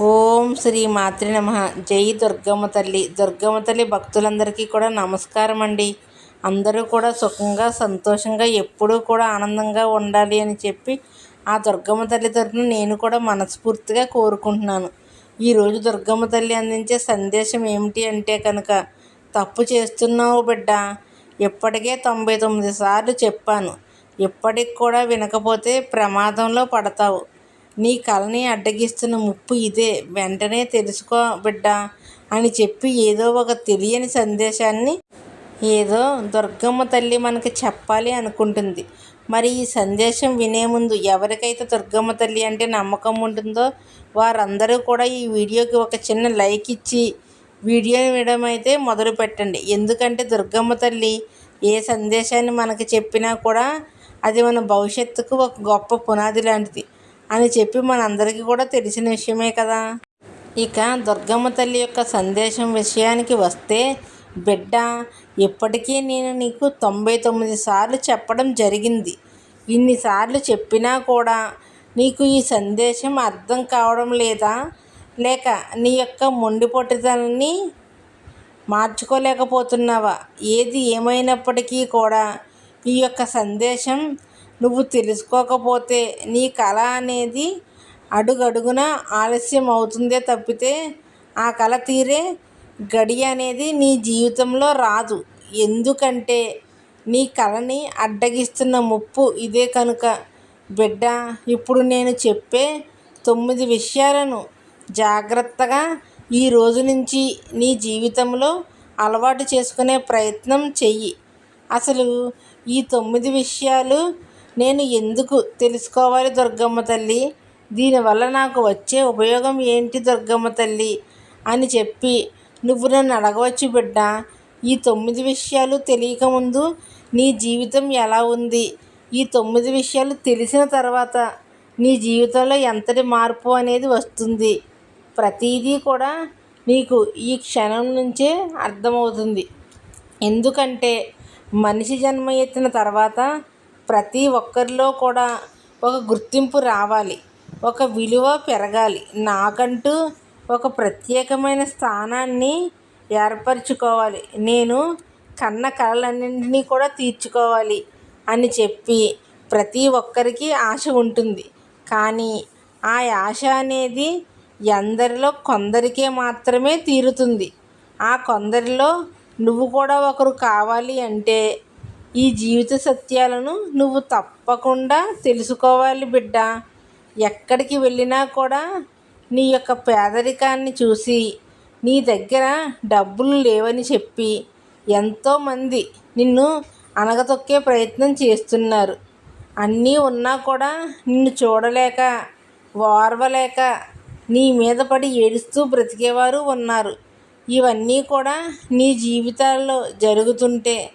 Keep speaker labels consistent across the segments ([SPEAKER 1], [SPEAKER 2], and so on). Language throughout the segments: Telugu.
[SPEAKER 1] ఓం శ్రీ మాతృ నమ. జై దుర్గమ్మ తల్లి. దుర్గమ్మ తల్లి భక్తులందరికీ కూడా నమస్కారం అండి. అందరూ కూడా సుఖంగా సంతోషంగా ఎప్పుడూ కూడా ఆనందంగా ఉండాలి అని చెప్పి ఆ దుర్గమ్మ తల్లి తరఫున నేను కూడా మనస్ఫూర్తిగా కోరుకుంటున్నాను. ఈరోజు దుర్గమ్మ తల్లి అందించే సందేశం ఏమిటి అంటే కనుక తప్పు చేస్తున్నావు బిడ్డ. ఇప్పటికే తొంభై తొమ్మిది సార్లు చెప్పాను. ఇప్పటికి కూడా వినకపోతే ప్రమాదంలో పడతావు. నీ కళని అడ్డగిస్తున్న ముప్పు ఇదే. వెంటనే తెలుసుకో బిడ్డా అని చెప్పి ఏదో ఒక తెలియని సందేశాన్ని ఏదో దుర్గమ్మ తల్లి మనకి చెప్పాలి అనుకుంటుంది. మరి ఈ సందేశం వినే ముందు ఎవరికైతే దుర్గమ్మ తల్లి అంటే నమ్మకం ఉంటుందో వారందరూ కూడా ఈ వీడియోకి ఒక చిన్న లైక్ ఇచ్చి వీడియో వినడం అయితే మొదలు పెట్టండి. ఎందుకంటే దుర్గమ్మ తల్లి ఏ సందేశాన్ని మనకు చెప్పినా కూడా అది మన భవిష్యత్తుకు ఒక గొప్ప పునాది లాంటిది. అని చెప్పి మనందరికీ కూడా తెలిసిన విషయమే కదా. ఇక దుర్గమ్మ తల్లి యొక్క సందేశం విషయానికి వస్తే బిడ్డ ఇప్పటికీ నేను నీకు తొంభై తొమ్మిది సార్లు చెప్పడం జరిగింది. ఇన్నిసార్లు చెప్పినా కూడా నీకు ఈ సందేశం అర్థం కావడం లేదా? లేక నీ యొక్క మొండి పొట్టిదనాన్ని మార్చుకోలేకపోతున్నావా? ఏది ఏమైనప్పటికీ కూడా ఈ యొక్క సందేశం నువ్వు తెలుసుకోకపోతే నీ కళ అనేది అడుగడుగున ఆలస్యం అవుతుందే తప్పితే ఆ కళ తీరే గడియ అనేది నీ జీవితంలో రాదు. ఎందుకంటే నీ కళని అడ్డగిస్తున్న ముప్పు ఇదే కనుక. బిడ్డ ఇప్పుడు నేను చెప్పే తొమ్మిది విషయాలను జాగ్రత్తగా ఈ రోజు నుంచి నీ జీవితంలో అలవాటు చేసుకునే ప్రయత్నం చెయ్యి. అసలు ఈ తొమ్మిది విషయాలు నేను ఎందుకు తెలుసుకోవాలి దుర్గమ్మ తల్లి? దీనివల్ల నాకు వచ్చే ఉపయోగం ఏంటి దుర్గమ్మ తల్లి? అని చెప్పి నువ్వు నన్ను అడగవచ్చు బిడ్డ. ఈ తొమ్మిది విషయాలు తెలియకముందు నీ జీవితం ఎలా ఉంది? ఈ తొమ్మిది విషయాలు తెలిసిన తర్వాత నీ జీవితంలో ఎంతటి మార్పు అనేది వస్తుంది? ప్రతిదీ కూడా నీకు ఈ క్షణం నుంచే అర్థమవుతుంది. ఎందుకంటే మనిషి జన్మ ఎత్తిన తర్వాత ప్రతి ఒక్కరిలో కూడా ఒక గుర్తింపు రావాలి ఒక విలువ పెరగాలి. నాకంటూ ఒక ప్రత్యేకమైన స్థానాన్ని ఏర్పరచుకోవాలి. నేను కన్న కలలన్నింటినీ కూడా తీర్చుకోవాలి అని చెప్పి ప్రతి ఒక్కరికి ఆశ ఉంటుంది. కానీ ఆ ఆశ అనేది ఎందరిలో కొందరికే మాత్రమే తీరుతుంది. ఆ కొందరిలో నువ్వు కూడా ఒకరు కావాలి అంటే ఈ జీవిత సత్యాలను నువ్వు తప్పకుండా తెలుసుకోవాలి బిడ్డ. ఎక్కడికి వెళ్ళినా కూడా నీ యొక్క పేదరికాన్ని చూసి నీ దగ్గర డబ్బులు లేవని చెప్పి ఎంతోమంది నిన్ను అనగతొక్కే ప్రయత్నం చేస్తున్నారు. అన్నీ ఉన్నా కూడా నిన్ను చూడలేక ఓర్వలేక నీ మీద పడి ఏడుస్తూ బ్రతికేవారు ఉన్నారు. ఇవన్నీ కూడా నీ జీవితాల్లో జరుగుతుంటే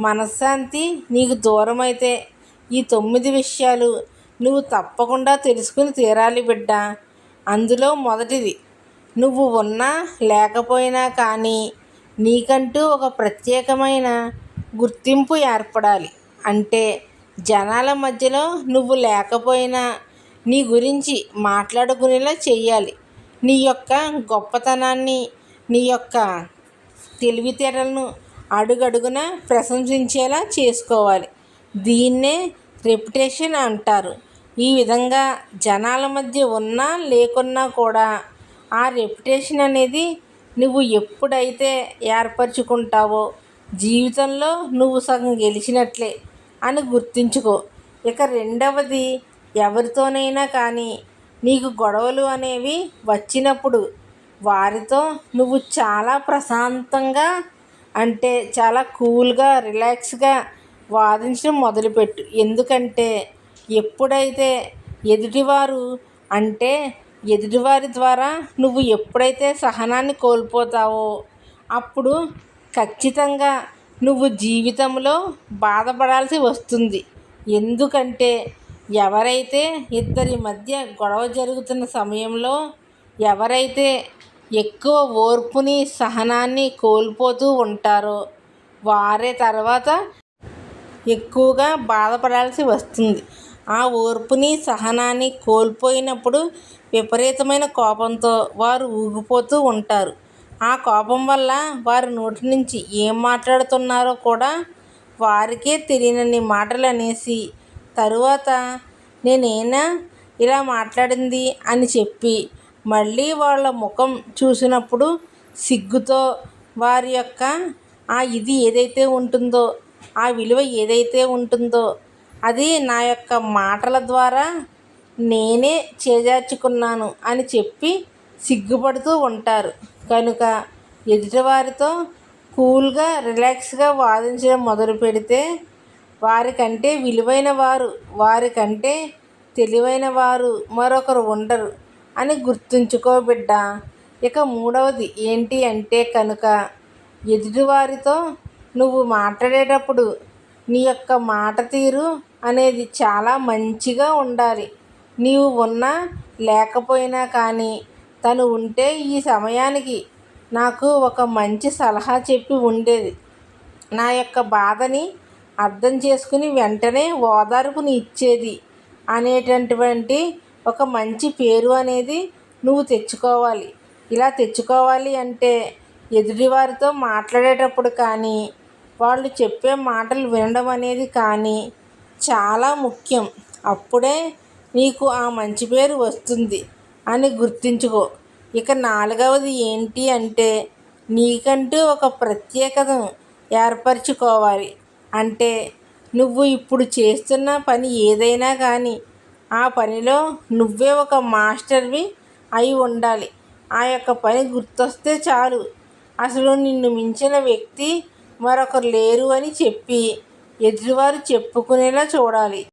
[SPEAKER 1] మనశ్శాంతి నీకు దూరమైతే ఈ తొమ్మిది విషయాలు నువ్వు తప్పకుండా తెలుసుకుని తీరాలి బిడ్డ. అందులో మొదటిది నువ్వు ఉన్నా లేకపోయినా కానీ నీకంటూ ఒక ప్రత్యేకమైన గుర్తింపు ఏర్పడాలి. అంటే జనాల మధ్యలో నువ్వు లేకపోయినా నీ గురించి మాట్లాడుకునేలా చేయాలి నీ యొక్క గొప్పతనాన్ని నీ యొక్క తెలివితేటలను అడుగడుగున ప్రశంసించేలా చేసుకోవాలి. దీన్నే రెప్యుటేషన్ అంటారు. ఈ విధంగా జనాల మధ్య ఉన్నా లేకున్నా కూడా ఆ రెప్యుటేషన్ అనేది నువ్వు ఎప్పుడైతే ఏర్పరచుకుంటావో జీవితంలో నువ్వు సగం గెలిచినట్లే అని గుర్తుంచుకో. ఇక రెండవది ఎవరితోనైనా కానీ నీకు గొడవలు అనేవి వచ్చినప్పుడు వారితో నువ్వు చాలా ప్రశాంతంగా అంటే చాలా కూల్గా రిలాక్స్గా వాదించడం మొదలుపెట్టు. ఎందుకంటే ఎప్పుడైతే ఎదుటివారు అంటే ఎదుటివారి ద్వారా నువ్వు ఎప్పుడైతే సహనాన్ని కోల్పోతావో అప్పుడు ఖచ్చితంగా నువ్వు జీవితంలో బాధపడాల్సి వస్తుంది. ఎందుకంటే ఎవరైతే ఇద్దరి మధ్య గొడవ జరుగుతున్న సమయంలో ఎవరైతే ఎక్కువ ఓర్పుని సహనాన్ని కోల్పోతూ ఉంటారో. వారే తర్వాత ఎక్కువగా బాధపడాల్సి వస్తుంది. ఆ ఓర్పుని సహనాన్ని కోల్పోయినప్పుడు విపరీతమైన కోపంతో వారు ఊగిపోతూ ఉంటారు. ఆ కోపం వల్ల వారి నోటి నుంచి ఏం మాట్లాడుతున్నారో కూడా వారికే తెలియనన్ని మాటలు అనేసి తరువాత నేనైనా ఇలా మాట్లాడింది? అని చెప్పి మళ్ళీ వాళ్ళ ముఖం చూసినప్పుడు సిగ్గుతో వారి యొక్క ఆ ఇది ఏదైతే ఉంటుందో ఆ విలువ ఏదైతే ఉంటుందో అది నా యొక్క మాటల ద్వారా నేనే చేజార్చుకున్నాను అని చెప్పి సిగ్గుపడుతూ ఉంటారు. కనుక ఎదుటివారితో కూల్గా రిలాక్స్గా వాదించడం మొదలు పెడితే వారికంటే విలువైన వారు వారికంటే తెలివైన వారు మరొకరు ఉండరు. అని గుర్తుంచుకో బిడ్డ. ఇక మూడవది ఏంటి అంటే కనుక ఎదుటివారితో నువ్వు మాట్లాడేటప్పుడు నీ యొక్క మాట తీరు అనేది చాలా మంచిగా ఉండాలి. నీవు ఉన్నా లేకపోయినా కానీ తను ఉంటే ఈ సమయానికి నాకు ఒక మంచి సలహా చెప్పి ఉండేది. నా యొక్క బాధని అర్థం చేసుకుని వెంటనే ఓదార్పుని ఇచ్చేది అనేటటువంటి ఒక మంచి పేరు అనేది నువ్వు తెచ్చుకోవాలి. ఇలా తెచ్చుకోవాలి అంటే ఎదుటివారితో మాట్లాడేటప్పుడు కానీ వాళ్ళు చెప్పే మాటలు వినడం అనేది కానీ చాలా ముఖ్యం. అప్పుడే నీకు ఆ మంచి పేరు వస్తుంది అని గుర్తుంచుకో. ఇక నాలుగవది ఏంటి అంటే నీకంటూ ఒక ప్రత్యేకతను ఏర్పరచుకోవాలి. అంటే నువ్వు ఇప్పుడు చేస్తున్న పని ఏదైనా కానీ ఆ పనిలో నువ్వే ఒక మాస్టర్వి అయి ఉండాలి. ఆ యొక్క పని గుర్తొస్తే చాలు. అసలు నిన్ను మించిన వ్యక్తి మరొకరు లేరు అని చెప్పి ఎదుటివారు చెప్పుకునేలా చూడాలి.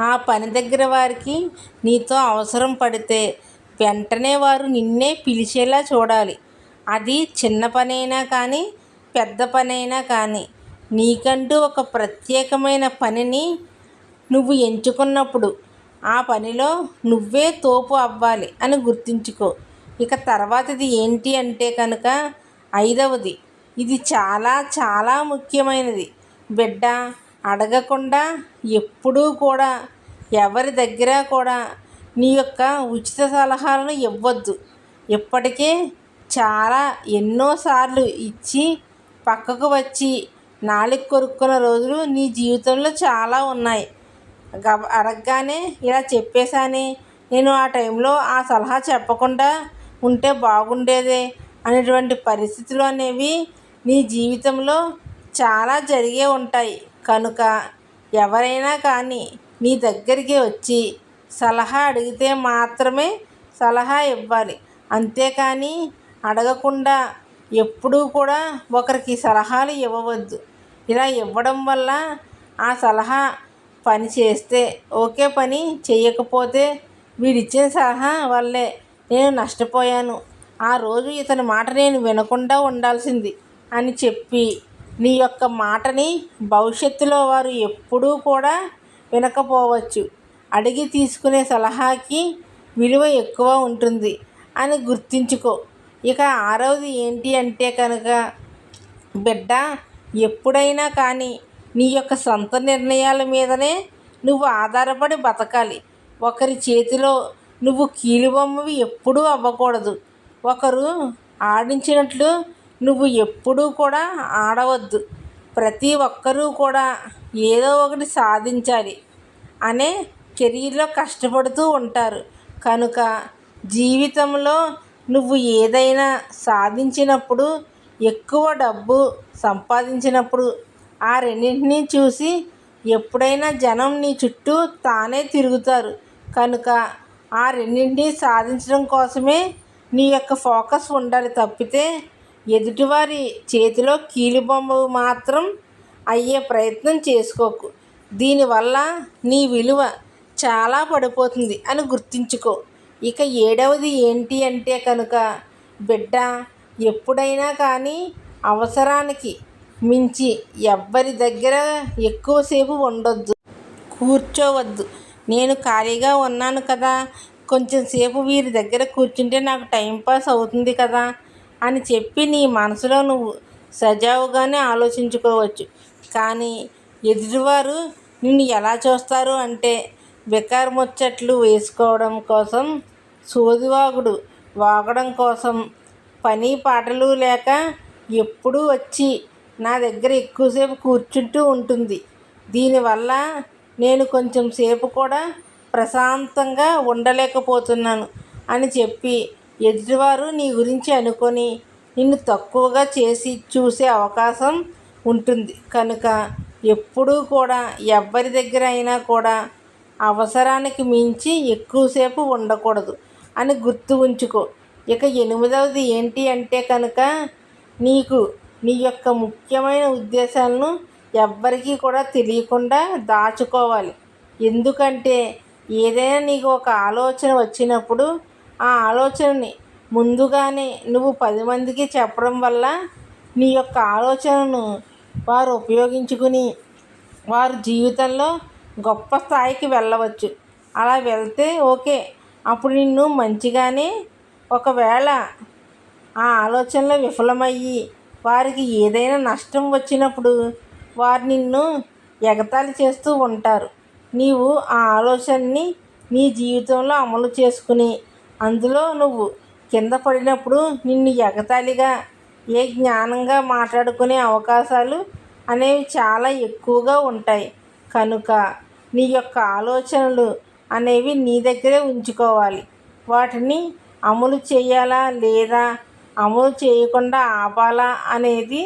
[SPEAKER 1] ఆ పని దగ్గర వారికి నీతో అవసరం పడితే వెంటనే వారు నిన్నే పిలిచేలా చూడాలి. అది చిన్న పనైనా కానీ పెద్ద పనైనా కానీ నీకంటూ ఒక ప్రత్యేకమైన పనిని నువ్వు ఎంచుకున్నప్పుడు ఆ పనిలో నువ్వే తోపు అవ్వాలి అని గుర్తుంచుకో. ఇక తర్వాతది ఏంటి అంటే కనుక ఐదవది ఇది చాలా చాలా ముఖ్యమైనది. బిడ్డ అడగకుండా ఎప్పుడూ కూడా ఎవరి దగ్గర కూడా నీ యొక్క ఉచిత సలహాలను ఇవ్వద్దు. ఇప్పటికే చాలా ఎన్నోసార్లు ఇచ్చి పక్కకు వచ్చి నాలుగు కొరుక్కున్న రోజులు నీ జీవితంలో చాలా ఉన్నాయి. గబ అడగగానే ఇలా చెప్పేశాని నేను ఆ టైంలో ఆ సలహా చెప్పకుండా ఉంటే బాగుండేదే అనేటువంటి పరిస్థితులు అనేవి నీ జీవితంలో చాలా జరిగే ఉంటాయి. కనుక ఎవరైనా కానీ నీ దగ్గరికి వచ్చి సలహా అడిగితే మాత్రమే సలహా ఇవ్వాలి. అంతేకాని అడగకుండా ఎప్పుడూ కూడా ఒకరికి సలహాలు ఇవ్వవద్దు. ఇలా ఇవ్వడం వల్ల ఆ సలహా పని చేస్తే ఓకే పని చేయకపోతే వీడిచ్చిన సలహా వల్లే. నేను నష్టపోయాను. ఆ రోజు ఇతని మాట నేను వినకుండా ఉండాల్సింది అని చెప్పి నీ యొక్క మాటని భవిష్యత్తులో వారు ఎప్పుడూ కూడా వినకపోవచ్చు. అడిగి తీసుకునే సలహాకి విలువ ఎక్కువ ఉంటుంది అని గుర్తించుకో. ఇక ఆరవది ఏంటి అంటే కనుక బిడ్డ ఎప్పుడైనా కానీ నీ యొక్క సొంత నిర్ణయాల మీదనే నువ్వు ఆధారపడి బతకాలి. ఒకరి చేతిలో నువ్వు కీలుబొమ్మవి ఎప్పుడూ అవ్వకూడదు. ఒకరు ఆడించినట్లు నువ్వు ఎప్పుడూ కూడా ఆడవద్దు. ప్రతి ఒక్కరూ కూడా ఏదో ఒకటి సాధించాలి అనే కెరీర్లో కష్టపడుతూ ఉంటారు. కనుక జీవితంలో నువ్వు ఏదైనా సాధించినప్పుడు ఎక్కువ డబ్బు సంపాదించినప్పుడు ఆ రెండింటినీ చూసి ఎప్పుడైనా జనం నీ చుట్టూ తానే తిరుగుతారు. కనుక ఆ రెండింటినీ సాధించడం కోసమే నీ యొక్క ఫోకస్ ఉండాలి తప్పితే ఎదుటివారి చేతిలో కీలుబొమ్మ మాత్రం అయ్యే ప్రయత్నం చేసుకోకు. దీనివల్ల నీ విలువ చాలా పడిపోతుంది అని గుర్తుంచుకో. ఇక ఏడవది ఏంటి అంటే కనుక బిడ్డ ఎప్పుడైనా కానీ అవసరానికి మించి ఎవ్వరి దగ్గర ఎక్కువసేపు ఉండొద్దు. కూర్చోవద్దు. నేను ఖాళీగా ఉన్నాను కదా. కొంచెం సేపు వీరి దగ్గర కూర్చుంటే నాకు టైంపాస్ అవుతుంది కదా అని చెప్పి నీ మనసులో నువ్వు సజావుగానే ఆలోచించుకోవచ్చు. కానీ ఎదుటివారు నిన్ను ఎలా చూస్తారు అంటే బికారు ముచ్చట్లు వేసుకోవడం కోసం సోదివాగుడు వాగడం కోసం పని పాటలు లేక ఎప్పుడూ వచ్చి నా దగ్గర ఎక్కువసేపు కూర్చుంటూ ఉంటుంది. దీనివల్ల నేను కొంచెం సేపు కూడా ప్రశాంతంగా ఉండలేకపోతున్నాను అని చెప్పి ఎదుటివారు నీ గురించి అనుకొని నిన్ను తక్కువగా చేసి చూసే అవకాశం ఉంటుంది. కనుక ఎప్పుడూ కూడా ఎవ్వరి దగ్గర అయినా కూడా అవసరానికి మించి ఎక్కువసేపు ఉండకూడదు అని గుర్తు ఉంచుకో. ఇక ఎనిమిదవది ఏంటి అంటే కనుక నీకు నీ యొక్క ముఖ్యమైన ఉద్దేశాలను ఎవ్వరికీ కూడా తెలియకుండా దాచుకోవాలి. ఎందుకంటే ఏదైనా నీకు ఒక ఆలోచన వచ్చినప్పుడు ఆ ఆలోచనని ముందుగానే నువ్వు పది మందికి చెప్పడం వల్ల నీ యొక్క ఆలోచనను వారు ఉపయోగించుకుని వారు జీవితంలో గొప్ప స్థాయికి వెళ్ళవచ్చు. అలా వెళ్తే ఓకే. అప్పుడు నిన్ను మంచిగానే ఒకవేళ ఆ ఆలోచనలో విఫలమయ్యి వారికి ఏదైనా నష్టం వచ్చినప్పుడు వారు నిన్ను ఎగతాళి చేస్తూ ఉంటారు. నీవు ఆ ఆలోచనని నీ జీవితంలో అమలు చేసుకుని అందులో నువ్వు కింద పడినప్పుడు నిన్ను ఎగతాళిగా ఏ జ్ఞానంగా మాట్లాడుకునే అవకాశాలు అనేవి చాలా ఎక్కువగా ఉంటాయి. కనుక నీ యొక్క ఆలోచనలు అనేవి నీ దగ్గరే ఉంచుకోవాలి. వాటిని అమలు చేయాలా లేదా అమలు చేయకుండా ఆపాలా అనేది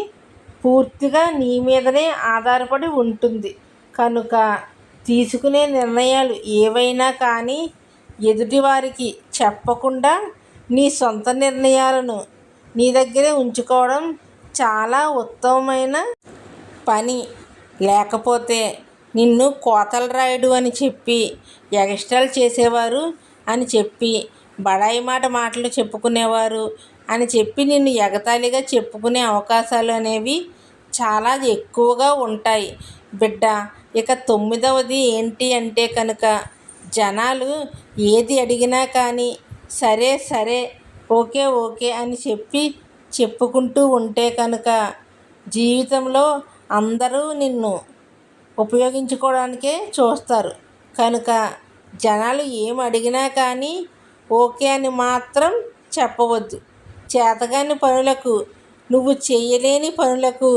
[SPEAKER 1] పూర్తిగా నీ మీదనే ఆధారపడి ఉంటుంది. కనుక తీసుకునే నిర్ణయాలు ఏవైనా కానీ ఎదుటివారికి చెప్పకుండా నీ సొంత నిర్ణయాలను నీ దగ్గరే ఉంచుకోవడం చాలా ఉత్తమమైన పని. లేకపోతే నిన్ను కోతలు రాయుడు అని చెప్పి ఎగస్ట్రాలు చేసేవారు అని చెప్పి బడాయి మాట మాటలు చెప్పుకునేవారు అని చెప్పి నిన్ను ఎగతాళిగా చెప్పుకునే అవకాశాలు అనేవి చాలా ఎక్కువగా ఉంటాయి. బిడ్డ ఇక తొమ్మిదవది ఏంటి అంటే కనుక జనాలు ఏది అడిగినా కానీ సరే సరే ఓకే ఓకే అని చెప్పి చెప్పుకుంటూ ఉంటే కనుక జీవితంలో అందరూ నిన్ను ఉపయోగించుకోవడానికే చూస్తారు. కనుక జనాలు ఏం అడిగినా కానీ ఓకే అని మాత్రం చెప్పవద్దు. చేతగాని పనులకు నువ్వు చేయలేని పనులకు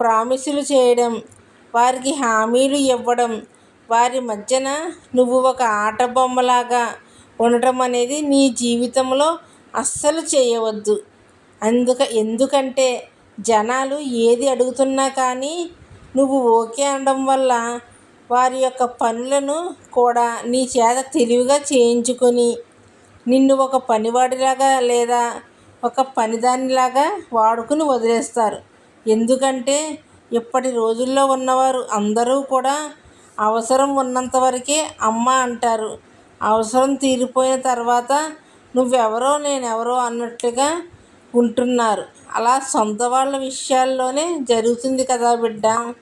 [SPEAKER 1] ప్రామిసులు చేయడం వారికి హామీలు ఇవ్వడం వారి మధ్యన నువ్వు ఒక ఆట బొమ్మలాగా ఉండటం అనేది నీ జీవితంలో అస్సలు చేయవద్దు. అందుక ఎందుకంటే జనాలు ఏది అడుగుతున్నా కానీ నువ్వు ఓకే అనడం వల్ల వారి యొక్క పనులను కూడా నీ చేత తెలివిగా చేయించుకొని నిన్ను ఒక పనివాడిలాగా లేదా ఒక పనిదానిలాగా వాడుకుని వదిలేస్తారు. ఎందుకంటే ఇప్పటి రోజుల్లో ఉన్నవారు అందరూ కూడా అవసరం ఉన్నంత వరకే అమ్మ అంటారు. అవసరం తీరిపోయిన తర్వాత నువ్వెవరో నేనెవరో అన్నట్లుగా ఉంటున్నారు. అలా సొంత వాళ్ళ విషయాల్లోనే జరుగుతుంది కదా బిడ్డ.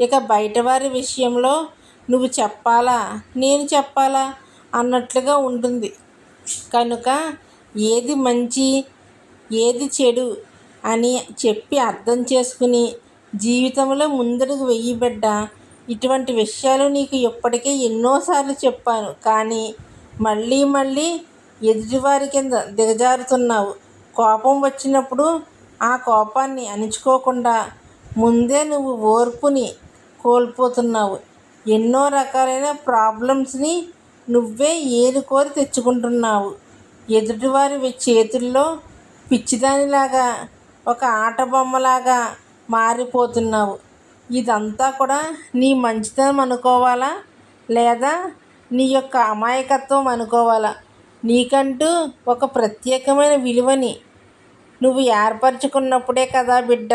[SPEAKER 1] ఇక బయటవారి విషయంలో నువ్వు చెప్పాలా? నేను చెప్పాలా? అన్నట్లుగా ఉంటుంది. కనుక ఏది మంచి ఏది చెడు అని చెప్పి అర్థం చేసుకుని జీవితంలో ముందరకు వెయ్యి బిడ్డ ఇటువంటి విషయాలు నీకు ఇప్పటికే ఎన్నోసార్లు చెప్పాను. కానీ మళ్ళీ మళ్ళీ ఎదుటివారి కింద దిగజారుతున్నావు. కోపం వచ్చినప్పుడు ఆ కోపాన్ని అణుచుకోకుండా ముందే నువ్వు ఓర్పుని కోల్పోతున్నావు. ఎన్నో రకాలైన ప్రాబ్లమ్స్ని నువ్వే ఏరుకోరి తెచ్చుకుంటున్నావు. ఎదుటివారి చేతుల్లో పిచ్చిదానిలాగా ఒక ఆట బొమ్మలాగా మారిపోతున్నావు. ఇదంతా కూడా నీ మంచితనం అనుకోవాలా? లేదా నీ యొక్క అమాయకత్వం అనుకోవాలా? నీకంటూ ఒక ప్రత్యేకమైన విలువని. నువ్వు ఏర్పరచుకున్నప్పుడే కదా బిడ్డ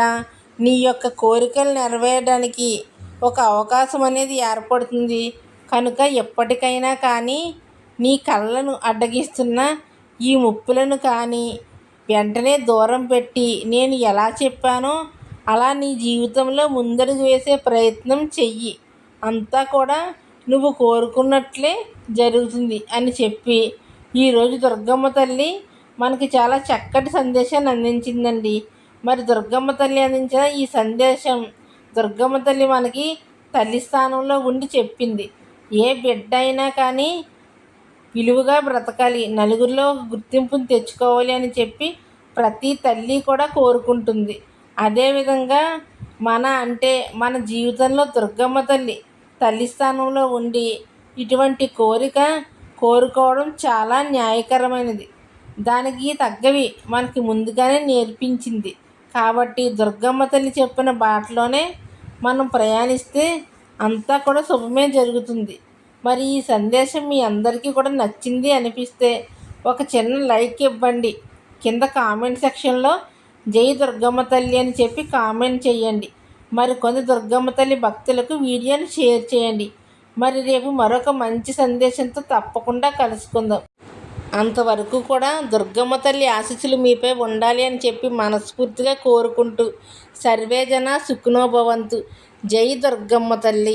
[SPEAKER 1] నీ యొక్క కోరికలు నెరవేయడానికి ఒక అవకాశం అనేది ఏర్పడుతుంది. కనుక ఎప్పటికైనా కానీ నీ కళ్ళను అడ్డగిస్తున్న ఈ ముప్పులను కానీ వెంటనే దూరం పెట్టి నేను ఎలా చెప్పానో అలా నీ జీవితంలో ముందడుగు వేసే ప్రయత్నం చెయ్యి. అంతా కూడా నువ్వు కోరుకున్నట్లే జరుగుతుంది అని చెప్పి ఈరోజు దుర్గమ్మ తల్లి మనకి చాలా చక్కటి సందేశాన్ని అందించిందండి. మరి దుర్గమ్మ తల్లి అందించిన ఈ సందేశం దుర్గమ్మ తల్లి మనకి తల్లి స్థానంలో ఉండి చెప్పింది. ఏ బిడ్డ అయినా కానీ విలువగా బ్రతకాలి నలుగురిలో గుర్తింపును తెచ్చుకోవాలి అని చెప్పి ప్రతి తల్లి కూడా కోరుకుంటుంది. అదేవిధంగా మన అంటే మన జీవితంలో దుర్గమ్మ తల్లి తల్లి స్థానంలో ఉండి ఇటువంటి కోరిక కోరుకోవడం చాలా న్యాయకరమైనది. దానికి తగ్గవి మనకి ముందుగానే నేర్పించింది. కాబట్టి దుర్గమ్మ తల్లి చెప్పిన బాటలోనే మనం ప్రయాణిస్తే అంతా కూడా శుభమే జరుగుతుంది. మరి ఈ సందేశం మీ అందరికీ కూడా నచ్చింది అనిపిస్తే ఒక చిన్న లైక్ ఇవ్వండి. కింద కామెంట్ సెక్షన్లో జై దుర్గమ్మ తల్లి అని చెప్పి కామెంట్ చేయండి. మరి కొన్ని దుర్గమ్మ తల్లి భక్తులకు వీడియోని షేర్ చేయండి. మరి రేపు మరొక మంచి సందేశంతో తప్పకుండా కలుసుకుందాం. అంతవరకు కూడా దుర్గమ్మ తల్లి ఆశీస్సులు మీపై ఉండాలి అని చెప్పి మనస్ఫూర్తిగా కోరుకుంటూ సర్వేజన సుఖనోభవంతు జై దుర్గమ్మ తల్లి.